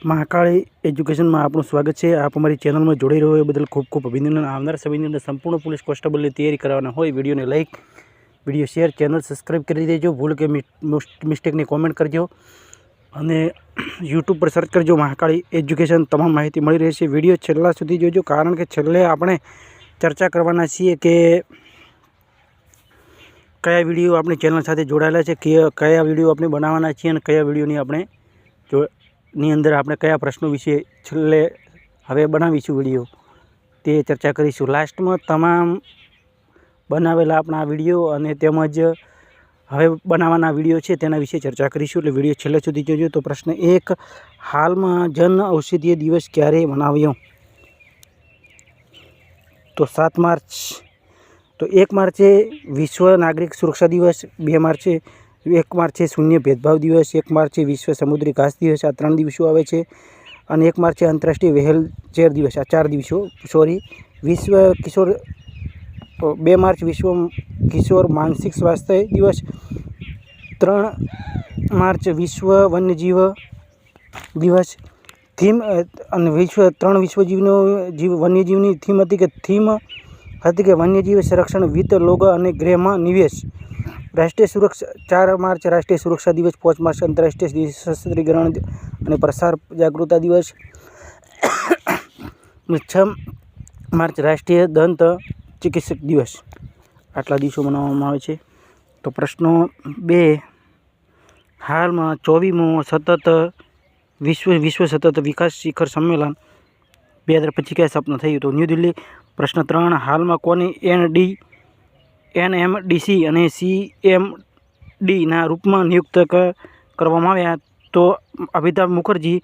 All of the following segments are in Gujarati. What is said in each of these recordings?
મહાકાળી એજ્યુકેશનમાં આપનું સ્વાગત છે. આપ અમારી ચેનલમાં જોડાઈ રહ્યો એ બદલ ખૂબ ખૂબ અભિનંદન. આવનાર સમયની સંપૂર્ણ પોલીસ કોન્સ્ટેબલની તૈયારી કરવાના હોય વિડીયોને like video share, channel subscribe કરી દેજો. ભૂલ કે મિસ્ટેકની કોમેન્ટ કરજો. અને યુટ્યુબ પર સર્ચ કરજો મહાકાળી એજ્યુકેશન. તમામ માહિતી મળી રહેશે. વીડિયો છેલ્લા સુધી જોજો. કારણ કે છેલ્લે આપણે ચર્ચા કરવાના છીએ કે કયા વીડિયો આપણી ચેનલ સાથે જોડાયેલા છે કયા વીડિયો આપણે બનાવવાના છીએ અને કયા વિડીયોની આપણે જો ની અંદર આપણે કયા પ્રશ્નો વિશે છેલ્લે હવે બનાવીશું વીડિયો તે ચર્ચા કરીશું. લાસ્ટમાં તમામ બનાવેલા આપણા વીડિયો અને તેમજ હવે બનાવવાના વીડિયો છે તેના વિશે ચર્ચા કરીશું. એટલે વીડિયો છેલ્લે સુધી જોજો. તો પ્રશ્ન એક, હાલમાં જન ઔષધીય દિવસ ક્યારે મનાવ્યો? તો સાત માર્ચ. તો એક માર્ચે વિશ્વ નાગરિક સુરક્ષા દિવસ, બે માર્ચે એક માર્ચે શૂન્ય ભેદભાવ દિવસ, એક માર્ચે વિશ્વ સમુદ્રી ઘાસ દિવસ, આ ત્રણ દિવસો આવે છે. અને એક માર્ચે આંતરરાષ્ટ્રીય વ્હેલચેર દિવસ, આ ચાર દિવસો સોરી વિશ્વ કિશોર બે માર્ચ વિશ્વ કિશોર માનસિક સ્વાસ્થ્ય દિવસ, ત્રણ માર્ચ વિશ્વ વન્યજીવ દિવસ, થીમ અને વિશ્વ, ત્રણ વિશ્વજીવનો જીવ, વન્યજીવની થીમ હતી કે, થીમ હતી કે વન્યજીવ સંરક્ષણ, વિત્ત, લોગ અને ગૃહમાં નિવેશ. રાષ્ટ્રીય સુરક્ષા, ચાર માર્ચ રાષ્ટ્રીય સુરક્ષા દિવસ, પાંચ માર્ચ આંતરરાષ્ટ્રીય સશસ્ત્રીકરણ અને પ્રસાર જાગૃતતા દિવસ. છ માર્ચ રાષ્ટ્રીય દંત ચિકિત્સક દિવસ. આટલા દિવસો મનાવવામાં આવે છે. તો પ્રશ્નો બે, હાલમાં ચોવીમો સતત વિશ્વ વિશ્વ સતત વિકાસ શિખર સંમેલન બે હજાર પચીસ ક્યાં સ્થાપના થયું? તો ન્યૂ દિલ્હી, પ્રશ્ન ત્રણ, હાલમાં કોની N D N M DC અને સી એમ રૂપમાં નિયુક્ત કરવામાં આવ્યા. તો અમિતાભ મુખર્જી,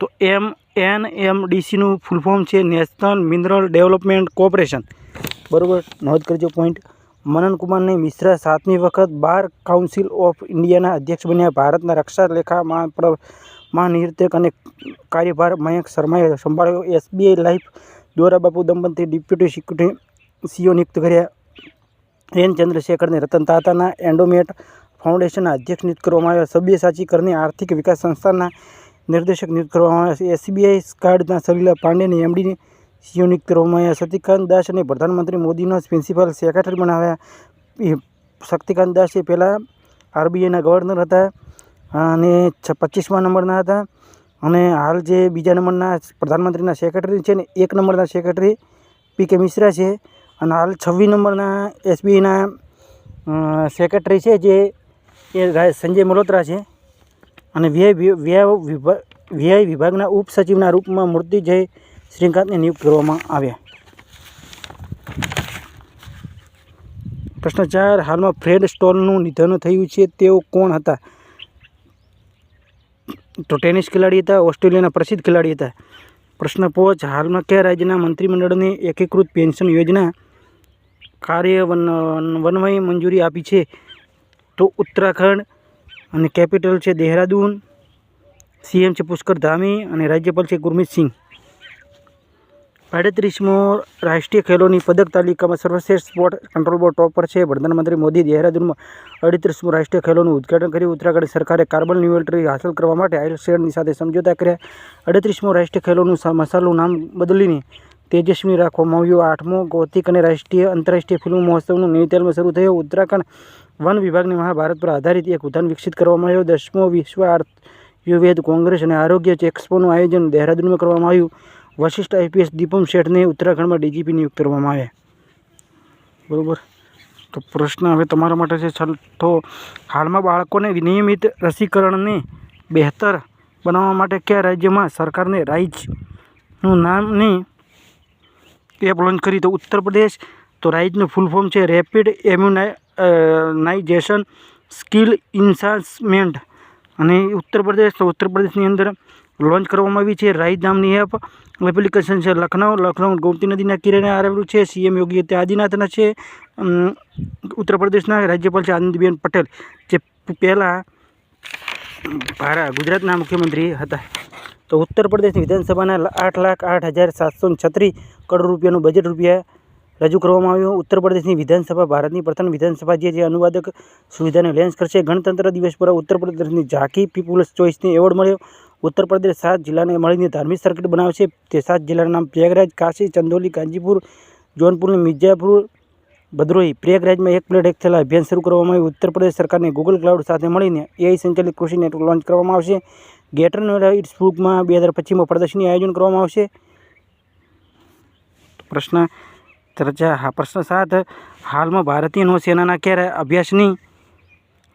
તો એમ એન એમ ડીસીનું ફૂલ ફોર્મ છે નેશનલ મિનરલ ડેવલપમેન્ટ કોર્પોરેશન. બરાબર? નોંધ કરજો પોઈન્ટ મનન કુમારને મિશ્રા સાતમી વખત બાર કાઉન્સિલ ઓફ ઇન્ડિયાના અધ્યક્ષ બન્યા. ભારતના રક્ષા લેખા મહા મહાનિર્દેશક અને કાર્યભાર મયંક શર્માએ સંભાળ્યો. એસબીઆઈ લાઈફ દ્વારા બાપુ દંપતી ડેપ્યુટી સિક્યુરિટી સીઓ નિયુક્ત કર્યા. એન ચંદ્રશેખરને રતન તાતાના એન્ડોમેટ ફાઉન્ડેશનના અધ્યક્ષ નિયુક્ત કરવામાં આવ્યા. સભ્યસાચી કરની આર્થિક વિકાસ સંસ્થાના નિર્દેશક નિયુક્ત કરવામાં આવ્યા એસબીઆઈ કાર્ડના સલીલા પાંડેને એમડીને સીઓ નિયુક્ત કરવામાં આવ્યા. શક્તિકાંત દાસ અને પ્રધાનમંત્રી મોદીનો પ્રિન્સિપલ સેક્રેટરી બનાવ્યા. શક્તિકાંત દાસ એ પહેલાં આરબીઆઈના ગવર્નર હતા અને પચીસમા નંબરના હતા અને હાલ જે બીજા નંબરના પ્રધાનમંત્રીના સેક્રેટરી છે ને એક નંબરના સેક્રેટરી પી કે મિશ્રા છે. અને હાલ છવ્વીસ નંબરના એસબીઆઈના સેક્રેટરી છે જે, એ સંજય મલોત્રા છે. અને વ્યય વ્યય વ્યય વિભાગના ઉપસચિવના રૂપમાં મૂર્તિજય શ્રીકાંતને નિયુક્ત કરવામાં આવ્યા. પ્રશ્ન ચાર, હાલમાં ફ્રેડ સ્ટોલનું નિધન થયું છે, તેઓ કોણ હતા? તો ટેનિસ ખેલાડી હતા, ઓસ્ટ્રેલિયાના પ્રસિદ્ધ ખેલાડી હતા. પ્રશ્ન પાંચ, હાલમાં કયા રાજ્યના મંત્રીમંડળની એકીકૃત પેન્શન યોજના કાર્ય વન વનવાઈ મંજૂરી આપી છે. તો ઉત્તરાખંડ અને કેપિટલ છે દેહરાદૂન. સીએમ છે પુષ્કર ધામી અને રાજ્યપાલ છે ગુરમીત સિંહ. આડત્રીસમો રાષ્ટ્રીય ખેલોની પદક તાલિકામાં સર્વશ્રેષ્ઠ સ્પોર્ટ કંટ્રોલ બોર્ડ ટોપ પર છે. પ્રધાનમંત્રી મોદી દહેરાદૂનમાં અડત્રીસમું રાષ્ટ્રીય ખેલોનું ઉદ્ઘાટન કર્યું. ઉત્તરાખંડ સરકારે કાર્બન ન્યુટ્રી હાંસલ કરવા માટે આઇસલેન્ડની સાથે સમજોતા કર્યા. અડત્રીસમો રાષ્ટ્રીય ખેલોનું મસાલનું નામ બદલીને તેજસ્વી રાખવામાં આવ્યું આઠમો, ગૌતિક અને રાષ્ટ્રીય આંતરરાષ્ટ્રીય ફિલ્મ મહોત્સવનું નૈનીતાલમાં શરૂ થયો. ઉત્તરાખંડ વન વિભાગને મહાભારત પર આધારિત એક ઉદ્યાન વિકસિત કરવામાં આવ્યો. દસમો વિશ્વ આયુર્વેદ કોંગ્રેસ અને આરોગ્ય એક્સપોનું આયોજન દહેરાદૂનમાં કરવામાં આવ્યું. વશિષ્ઠ આઈપીએસ દીપમ શેઠને ઉત્તરાખંડમાં ડીજીપી નિયુક્ત કરવામાં આવ્યા. બરાબર? તો પ્રશ્ન હવે તમારા માટે છે છઠ્ઠો હાલમાં બાળકોને નિયમિત રસીકરણને બહેતર બનાવવા માટે કયા રાજ્યમાં સરકારને રાઈચનું નામની એપ લોન્ચ કરી તો ઉત્તર પ્રદેશ, તો રાઇઝનું ફૂલ ફોર્મ છે રેપિડ એમ્યુનાઇઝેશન સ્કિલ ઇન્સાન્સમેન્ટ અને ઉત્તર પ્રદેશ, તો ઉત્તર પ્રદેશની અંદર લોન્ચ કરવામાં આવી છે રાઈજ નામની એપ. એપ્લિકેશન છે લખનઉ લખનઉ ગોમતી નદીના કિનારે આવેલું છે. સીએમ યોગી આદિનાથના છે. ઉત્તર પ્રદેશના રાજ્યપાલ છે આનંદીબેન પટેલ. જે પહેલાં ભારા ગુજરાતના મુખ્યમંત્રી હતા. તો ઉત્તર પ્રદેશની વિધાનસભાના આઠ લાખ આઠ હજાર સાતસો છત્રીસ કરોડ રૂપિયાનું બજેટ રૂપિયા રજૂ કરવામાં આવ્યું. ઉત્તર પ્રદેશની વિધાનસભા ભારતની પ્રથમ વિધાનસભા છે, જે અનુવાદક સુવિધાને લેન્સ કરશે. ગણતંત્ર દિવસ પર ઉત્તર પ્રદેશની ઝાંકી પીપુલ્સ ચોઇસને એવોર્ડ મળ્યો. ઉત્તર પ્રદેશ સાત જિલ્લાને મળીને ધાર્મિક સર્કિટ બનાવશે. તે સાત જિલ્લાના નામ પ્રયાગરાજ, કાશી, ચંદોલી ગાંધીપુર જૌનપુર મિર્જાપુર ભદ્રોહી પ્રયાગરાજમાં એક પ્લેટ એક થયેલા અભિયાન શરૂ કરવામાં આવ્યું. ઉત્તર પ્રદેશ સરકારને ગૂગલ ક્લાઉડ સાથે મળીને એઆઈ સંચાલિત કૃષિ નેટવર્ક લોન્ચ કરવામાં આવશે. ગેટર રાઇટ્સ ઇટ્સ બુકમાં બે હજાર પચીસમાં પ્રદર્શનનું આયોજન કરવામાં આવશે. પ્રશ્ન ચર્ચા, હા, પ્રશ્ન સાત. હાલમાં ભારતીય નૌસેનાના ક્યારે અભ્યાસની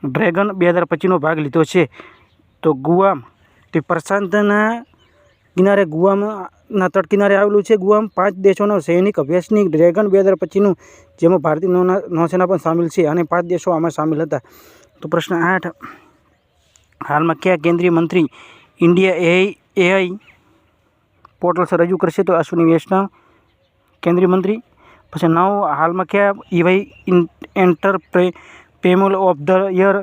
ડ્રેગન બે હજાર પચીસનો ભાગ લીધો છે? તો ગુઆમ, તે પ્રશાંતના કિનારે ગુવામાં તટકિનારે આવેલું છે. ગુઆમ પાંચ દેશોનો સૈનિક અભ્યાસની ડ્રેગન બે હજાર પચીસનું, જેમાં ભારતીય નૌસેના પણ સામેલ છે અને પાંચ દેશો આમાં સામેલ હતા. તો પ્રશ્ન આઠ, હાલમાં કયા કેન્દ્રીય મંત્રી India AI AI portal sir રજૂ કરશે? તો અશ્વિની વૈષ્ણવ કેન્દ્રીય મંત્રી. પછી નવ, હાલમાં કયા EY entrepreneur of the year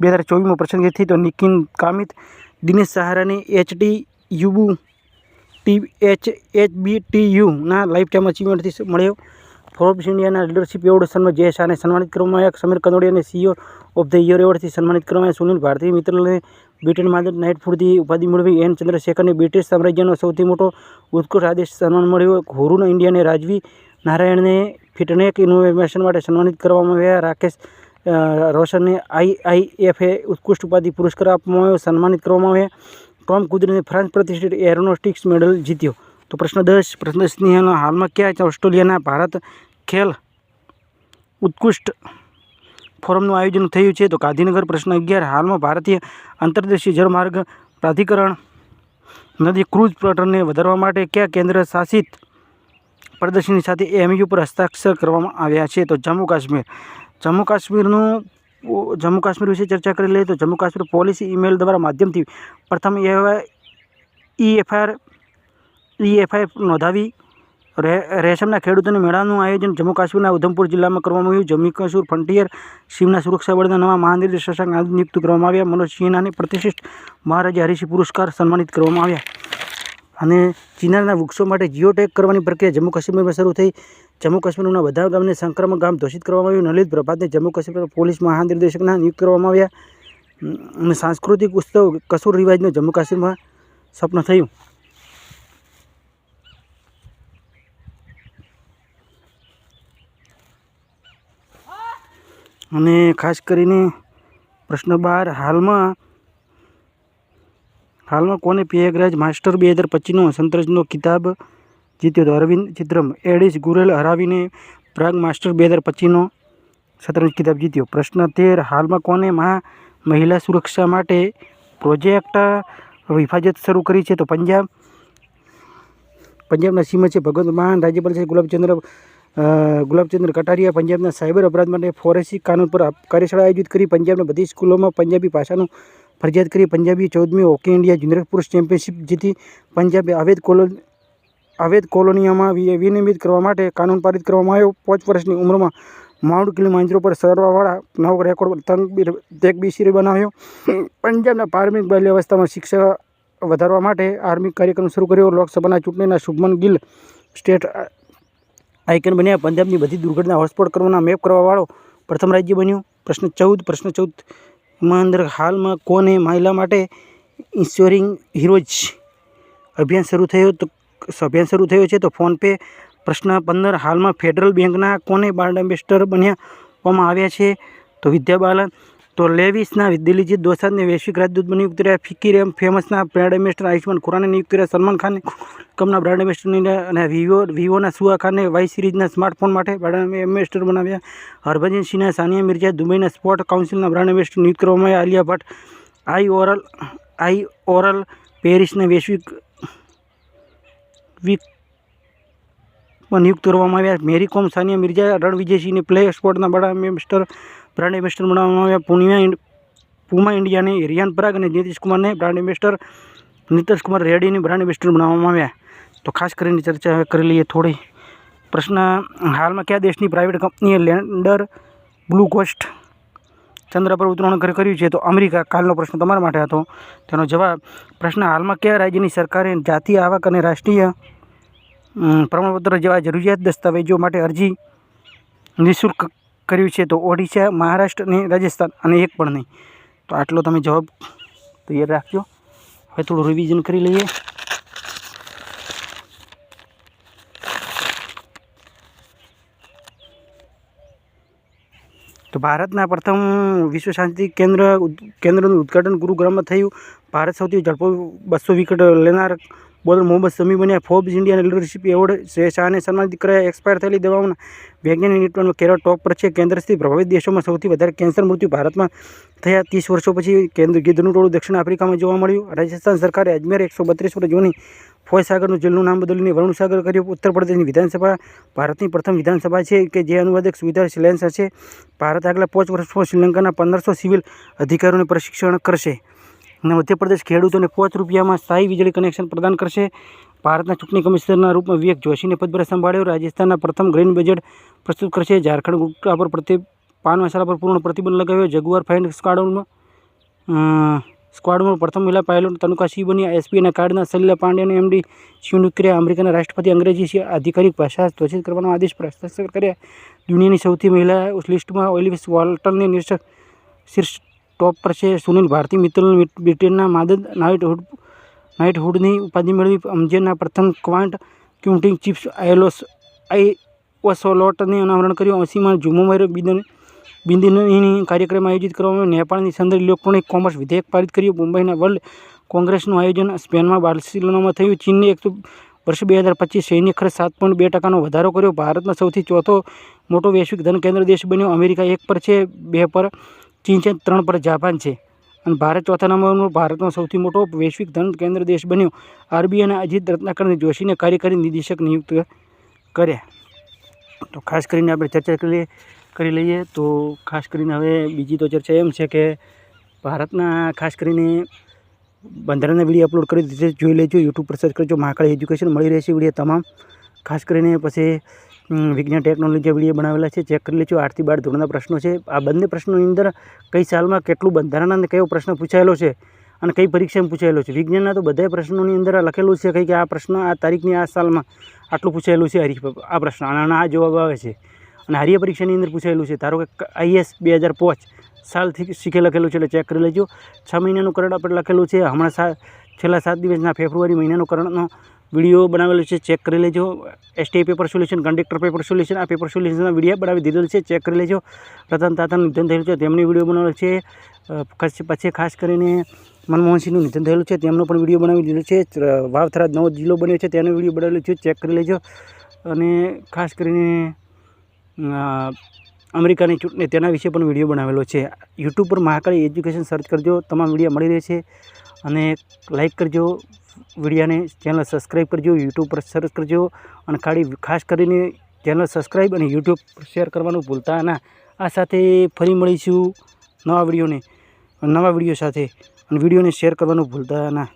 બે હજાર ચોવીસમાં પસંદગી થઈ તો નિકિન કામિત, દિનેશ સહારાની એચડી યુબુ ટી એચ એચ બી ટી યુના લાઈફ ટાઈમ અચીવમેન્ટથી મળ્યો ફોર્બ્સ ઇન્ડિયાના લીડરશિપ એવોર્ડ સન્માન જય શાહને સન્માનિત કરવામાં આવ્યા. સમીર કંદોડિયાને સીઈઓ ઓફ ધ યર એવોર્ડથી સન્માનિત કરવામાં આવ્યા. સુનિલ ભારતીય મિત્રને બ્રિટન નાઇટ ફૂડથી ઉપાધિ મેળવી. એન ચંદ્રશેખરને બ્રિટિશ સામ્રાજ્યનો સૌથી મોટો ઉત્કૃષ્ટ આદેશ સન્માન મળ્યો. હોરુન ઇન્ડિયાને રાજવી નારાયણને ફિટનેક ઇનોવેશન માટે સન્માનિત કરવામાં આવ્યા. રાકેશ રોશનને આઈઆઈએફએ ઉત્કૃષ્ટ ઉપાધિ પુરસ્કાર આપવામાં આવ્યો. સન્માનિત કરવામાં આવ્યા. ટોમ કુદરીને ફ્રાન્સ પ્રતિષ્ઠિત એરોનોસ્ટિક્સ મેડલ જીત્યો. તો પ્રશ્ન દસ, પ્રશ્ન દસની હાલમાં ક્યાં ઓસ્ટ્રેલિયાના ભારત ખેલ ઉત્કૃષ્ટ ફોરમનું આયોજન થયું છે? તો ગાંધીનગર, પ્રશ્ન અગિયાર, હાલમાં ભારતીય આંતરદેશીય જળમાર્ગ પ્રાધિકરણ નદી ક્રૂઝ પ્લોટરને વધારવા માટે કયા કેન્દ્ર શાસિત પ્રદર્શનની સાથે એમયુ પર હસ્તાક્ષર કરવામાં આવ્યા છે? તો જમ્મુ કાશ્મીર. જમ્મુ કાશ્મીરનું જમ્મુ કાશ્મીર વિશે ચર્ચા કરી લઈએ તો જમ્મુ કાશ્મીર પોલિસી ઈમેલ દ્વારા માધ્યમથી પ્રથમ ઈ એફઆઈઆર ઈ એફઆઈઆર નોંધાવી. રે, રેશમના ખેડૂતોની મેળાનું આયોજન જમ્મુ કાશ્મીરના ઉધમપુર જિલ્લામાં કરવામાં આવ્યું. જમ્મુ કાશ્મીર ફ્રન્ટિયર સીમના સુરક્ષા બળના નવા મહાનિર્દેશક શશાંક નિયુક્ત કરવામાં આવ્યા. મનોજ સિન્હાને પ્રતિષ્ઠિત મહારાજા હરિસિંહ પુરસ્કાર સન્માનિત કરવામાં આવ્યા. અને ચિનારના વૃક્ષો માટે જીઓટેક કરવાની પ્રક્રિયા જમ્મુ કાશ્મીરમાં શરૂ થઈ. જમ્મુ કાશ્મીરના બધા ગામને સંક્રમક ગામ ઘોષિત કરવામાં આવ્યું. નલિત પ્રભાતને જમ્મુ કાશ્મીર પોલીસ મહાનિર્દેશકના નિયુક્ત કરવામાં આવ્યા. અને સાંસ્કૃતિક ઉત્સવ કસૂર રિવાજનું જમ્મુ કાશ્મીરમાં સપનું થયું. અને ખાસ કરીને પ્રશ્ન બાર હાલમાં હાલમાં કોને પ્રયાગરાજ માસ્ટર બે હજાર પચીસનો સંતરજનો ખિતાબ જીત્યો હતો અરવિંદ ચિત્રમ, એડિસ ગુરેલ હરાવીને પ્રાગ માસ્ટર બે હજાર પચીસનો શતરંજ ખિતાબ જીત્યો. પ્રશ્ન તેર, હાલમાં કોને મહા મહિલા સુરક્ષા માટે પ્રોજેક્ટ હિફાજત શરૂ કરી છે તો પંજાબ? પંજાબના સીમા છે ભગવંત માન, રાજ્યપાલ છે ગુલાબચંદ્ર ગુલાબચંદ્ર કટારિયા, પંજાબના સાયબર અપરાધ માટે ફોરેન્સિક કાનૂન પર કાર્યશાળા આયોજિત કરી. પંજાબના બધી સ્કૂલોમાં પંજાબી ભાષાનું ફરજિયાત કરી પંજાબી ચૌદમી હોકી ઇન્ડિયા જુનિયર પુરુષ ચેમ્પિયનશિપ જીતી પંજાબે અવૈધ કોલો અવૈધ કોલોનીઓમાં વિનિયમિત કરવા માટે કાનૂન પારિત કરવામાં આવ્યો. પાંચ વર્ષની ઉંમરમાં માઉન્ટ કિલિમાંજરો પર સરવાવાળા નવ રેકોર્ડ તંગ તેગ બીસીરે બનાવ્યો. પંજાબના પ્રારંભિક બાલ્ય અવસ્થામાં શિક્ષા વધારવા માટે આર્મી કાર્યક્રમ શરૂ કર્યો. લોકસભાના ચૂંટણીના શુભમન ગિલ સ્ટેટ આઇકન બન્યા. પંજાબની બધી દુર્ઘટના, હોટસ્પોટ કરવાના મેપ કરવાવાળો પ્રથમ રાજ્ય બન્યું. પ્રશ્ન ચૌદ, પ્રશ્ન ચૌદમાં અંદર હાલમાં કોને મહિલા માટે ઇન્સ્યોરિંગ હીરોજ અભિયાન શરૂ થયો તો અભિયાન શરૂ થયો છે તો ફોનપે પ્રશ્ન પંદર હાલમાં ફેડરલ બેંકના કોને બ્રાન્ડ એમ્બેસેડર બન્યાવામાં આવ્યા છે? તો વિદ્યા બાલન તો લેવિસના દિલ્હીજીત દોસાદને વૈશ્વિક રાજદૂત નિયુક્ત રહ્યા ફિકીર એમ ફેમસના બ્રાન્ડ એમ્બેસેડર આયુષ્માન ખુરાને નિયુક્ત રહ્યા સલમાન ખાનને કમના બ્રાન્ડ એમ્બેસેડર અને વિવો, વિવોના સુઆ ખાનને વાય સિરીઝના સ્માર્ટફોન માટે બ્રાન્ડ એમ્બેસેડર બનાવ્યા. હરભજન સિંહના સાનિયા મિર્ઝા દુબઈના સ્પોર્ટ કાઉન્સિલના બ્રાન્ડ એમ્બેસેડર નિયુક્ત કરવામાં આવ્યા. આલિયા ભટ્ટ, આઈ ઓરલ આઈ ઓરલ પેરિસના વૈશ્વિક વિક નિયુક્ત કરવામાં આવ્યા. મેરી કોમ સાનિયા મિર્ઝા રણવિજયસિંહને પ્લે સ્પોર્ટના બ્રાન્ડ એમ્બેસેડર બ્રાન્ડ એમ્બેસેડર બનાવવામાં આવ્યા. પુનિયા પુમા ઇન્ડિયાને રિયાન પરાગ અને નીતિશ કુમારને બ્રાન્ડ એમ્બેસેડર નીતિશ કુમાર રેડ્ડીને બ્રાન્ડ એમ્બેસેડર બનાવવામાં આવ્યા. તો ખાસ કરીને ચર્ચા હવે કરી લઈએ થોડી. પ્રશ્ન, હાલમાં કયા દેશની પ્રાઇવેટ કંપનીએ લેન્ડર બ્લુ કોસ્ટ ચંદ્ર પર ઉતરાણ કર- કર્યું છે? તો અમેરિકા, કાલનો પ્રશ્ન તમારા માટે હતો. તેનો જવાબ, પ્રશ્ન, હાલમાં કયા રાજ્યની સરકારે જાતીય આવક અને રાષ્ટ્રીય પ્રમાણપત્ર જેવા જરૂરિયાત દસ્તાવેજો માટે અરજી નિઃશુલ્ક કર્યું છે તો ઓડિશા, મહારાષ્ટ્ર અને રાજસ્થાન અને એક પણ નહીં. તો આટલો તમે જવાબ તૈયાર રાખજો. હવે થોડું રિવિઝન કરી લઈએ. તો ભારતના પ્રથમ વિશ્વ શાંતિ કેન્દ્ર કેન્દ્રનું ઉદ્ઘાટન ગુરુગ્રામમાં થયું. ભારત સૌથી ઝડપો બસો વિકેટ લેનાર બોલર મોહમ્મદ શમી બન્યા. ફોર્બ્સ ઇન્ડિયાના લીડરશિપ એવોર્ડ શાહને સન્માનિત કરાયા એક્સપાયર થયેલી દવાઓના વૈજ્ઞાનિક નેટવર્કમાં કેરળ ટોપ પર છે. કેન્દ્રથી પ્રભાવિત દેશોમાં સૌથી વધારે કેન્સર મૃત્યુ ભારતમાં થયા ત્રીસ વર્ષો પછી કેન્દ્ર ગીધનું ટોળું દક્ષિણ આફ્રિકામાં જોવા મળ્યું. રાજસ્થાન સરકારે અજમેર એકસો બત્રીસ વર્ષ જૂની ફોયસાગરનું જેલનું નામ બદલીને વરુણસાગર કર્યું. ઉત્તર પ્રદેશની વિધાનસભા ભારતની પ્રથમ વિધાનસભા છે કે જે અનુવાદક સુવિધા શિલાન્સ હશે ભારત આગલા પાંચ વર્ષમાં શ્રીલંકાના પંદરસો સિવિલ અધિકારીઓને પ્રશિક્ષણ કરશે. અને મધ્યપ્રદેશ ખેડૂતોને પાંચ રૂપિયામાં સ્થાયી વીજળી કનેક્શન પ્રદાન કરશે. ભારતના ચૂંટણી કમિશનરના રૂપમાં વિવેક જોશીને પદભાર સંભાળ્યો. રાજસ્થાનના પ્રથમ ગ્રીન બજેટ પ્રસ્તુત કરશે. ઝારખંડ ગુટકા પર પ્રતિ પાન મસાલા પર પૂર્ણ પ્રતિબંધ લગાવ્યો. જગુઆર ફાઇન સ્ક્વાડમાં સ્કવાડમાં પ્રથમ મહિલા પાયલોટ તનુકા સિંહ બની એસપીના કાર્ડના સલીલા પાંડે એમડી સિંહનું ક્રિયા અમેરિકાના રાષ્ટ્રપતિ અંગ્રેજી આધિકારિક ભાષા ધ્વજિત કરવાનો આદેશ હસ્તાક્ષર કર્યા. દુનિયાની સૌથી મહિલા લિસ્ટમાં ઓલિવિસ વોલ્ટનને નિર્ષક શીર્ષ ટોપ પર છે સુનિલ ભારતી મિત્તલ બ્રિટેનના માદદ નાઇટહુડ, નાઇટહુડની ઉપાધિ મેળવી. અમજેરના પ્રથમ ક્વાન્ટ ક્યુન્ટિંગ ચિપ્સ આયલોસ આઈ ઓસોલોટને અનાવરણ કર્યું. અસીમાં ઝુમોમેર બિદન બિંદીની કાર્યક્રમ આયોજિત કરવામાં નેપાળની સંદર્ભ ઇલેક્ટ્રોનિક કોમર્સ વિધેયક પારિત કર્યું. મુંબઈના વર્લ્ડ કોંગ્રેસનું આયોજન સ્પેનમાં બાર્સિલોનામાં થયું. ચીનને એક વર્ષ બે હજાર પચીસ સૈન્ય ખર્ચ સાત પોઈન્ટ બે ટકાનો વધારો કર્યો. ભારતમાં સૌથી ચોથો મોટો વૈશ્વિક ધન કેન્દ્ર દેશ બન્યો. અમેરિકા એક પર છે, બે પર ચીન છે, ત્રણ પર જાપાન છે. અને ભારત ચોથા નંબરનો, ભારતનો સૌથી મોટો વૈશ્વિક ધન કેન્દ્ર દેશ બન્યો. આરબી અને અજીત રત્નાકરને જોશીને કાર્યકારી નિદેશક નિયુક્ત કર્યા. તો ખાસ કરીને આપણે ચર્ચા કરી કરી લઈએ તો ખાસ કરીને હવે બીજી તો ચર્ચા એમ છે કે ભારતના ખાસ કરીને બંધારણના વીડિયો અપલોડ કરી દીધી જોઈ લેજો, યુટ્યુબ પર સર્ચ કરજો, મહાકાળી એજ્યુકેશન મળી રહેશે વીડિયો તમામ. ખાસ કરીને પછી વિજ્ઞાન ટેકનોલોજી વીડિયો બનાવેલા છે ચેક કરી લેજો. આઠથી બાર ધોરણના પ્રશ્નો છે. આ બંને પ્રશ્નોની અંદર કઈ સાલમાં કેટલું બંધારણ અને કયો પ્રશ્ન પૂછાયેલો છે અને કઈ પરીક્ષામાં પૂછાયેલો છે. વિજ્ઞાનના તો બધા પ્રશ્નોની અંદર લખેલું છે કંઈ કે આ પ્રશ્ન આ તારીખની આ સાલમાં આટલું પૂછાયેલું છે હરીફ આ પ્રશ્ન. અને આ જવાબ આવે છે. અને હાર્ય પરીક્ષાની અંદર પૂછાયેલું છે. ધારો કે આઈએસ બે હજાર પાંચ સાલથી શીખે લખેલું છે એટલે ચેક કરી લેજો. છ મહિનાનું કરંટ આપણે લખેલું છે. હમણાં છેલ્લા સાત દિવસના ફેબ્રુઆરી મહિનાનો કરંટનો વીડિયો બનાવેલો છે ચેક કરી લેજો. ST paper solution conductor paper solution આ પેપર સોલ્યુશનના વીડિયો બનાવી દીધેલ છે ચેક કરી લેજો. રતન તાતાનું નિધન થયેલું છે, તેમની વીડિયો બનાવેલો છે. પછી ખાસ કરીને મનમોહનસિંહનું નિધન થયેલું છે, તેમનો પણ વીડિયો બનાવી દીધો છે. વાવથરા નવો જિલ્લો બન્યો છે, તેનો વીડિયો બનાવેલો છે ચેક કરી લેજો. અને ખાસ કરીને અમેરિકાની ચૂંટણી, તેના વિશે પણ વીડિયો બનાવેલો છે. યુટ્યુબ પર મહાકાળી એજ્યુકેશન સર્ચ કરજો, તમામ વીડિયો મળી રહેશે. અને લાઇક કરજો વિડીયાને ચેનલ સબસ્ક્રાઈબ કરજો, યુટ્યુબ પર સર્ચ કરજો અને ખાલી ખાસ કરીને ચેનલ સબસ્ક્રાઈબ અને યુટ્યુબ પર શેર કરવાનું ભૂલતા ના. આ સાથે ફરી મળીશું નવા વિડીયોને, નવા વીડિયો સાથે. અને વિડીયોને શેર કરવાનું ભૂલતા ના.